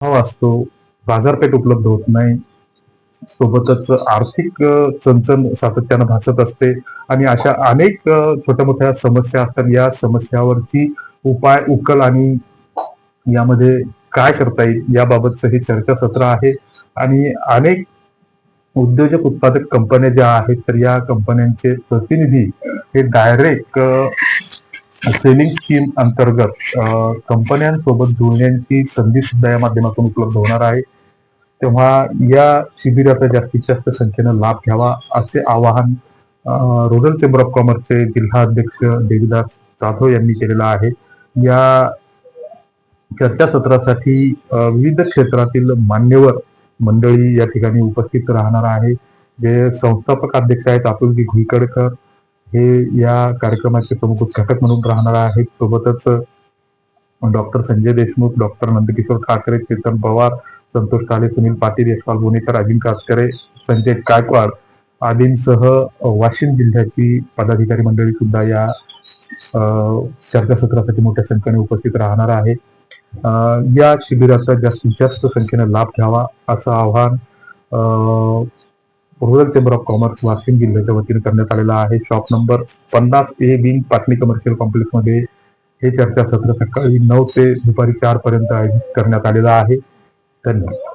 भाव असतो. बाजारपेठ उपलब्ध होत नाही. सोबतच आर्थिक चणचण सातत्यानं भासत असते आणि अशा अनेक छोट्या मोठ्या समस्या असतात. या समस्यावरची उपाय उकल आणि यामध्ये काय करता येईल याबाबतचं हे चर्चासत्र आहे. आणि अनेक उद्योजक उत्पादक कंपन्या ज्या आहेत तर या कंपन्यांचे प्रतिनिधी हे डायरेक्ट सेलिंग स्कीम अंतर्गत कंपन्यांसोबत जुळण्याची संधी सुद्धा या माध्यमातून उपलब्ध होणार आहे. तेव्हा या शिबिराचा जास्तीत जास्त संख्येनं लाभ घ्यावा असे आवाहन रुरल चेंबर ऑफ कॉमर्सचे जिल्हा अध्यक्ष देवीदास जाधव यांनी केलेलं आहे. या चर्चासत्रासाठी विविध क्षेत्रातील मान्यवर मंडळी या ठिकाणी उपस्थित राहणार आहे. जे संस्थापक अध्यक्ष आहेत अतुलजी घुईकडकर हे या कार्यक्रमाचे प्रमुख उद्घाटक म्हणून राहणार आहेत. सोबतच डॉक्टर संजय देशमुख डॉक्टर नंदकिशोर ठाकरे चेतन पवार संतोष काळे सुनील पाटील यशपाल बोनेकर अजिंक कातकरे संजय गायकवाड आदींसह वाशिम जिल्ह्याची पदाधिकारी मंडळी सुद्धा या चर्चासत्रासाठी मोठ्या संख्येने उपस्थित राहणार आहे. या शिबिराचा जास्तीत जास्त संख्येने लाभ घ्यावा असं आव्हान rural chamber of commerce Washim जिल्ह्याच्या वतीने करण्यात आलेला आहे. शॉप नंबर पन्नास ए विंग पाटणी कमर्शियल कॉम्प्लेक्समध्ये हे चर्चासत्र सकाळी नऊ ते दुपारी चार पर्यंत आयोजित करण्यात आलेलं आहे. धन्यवाद.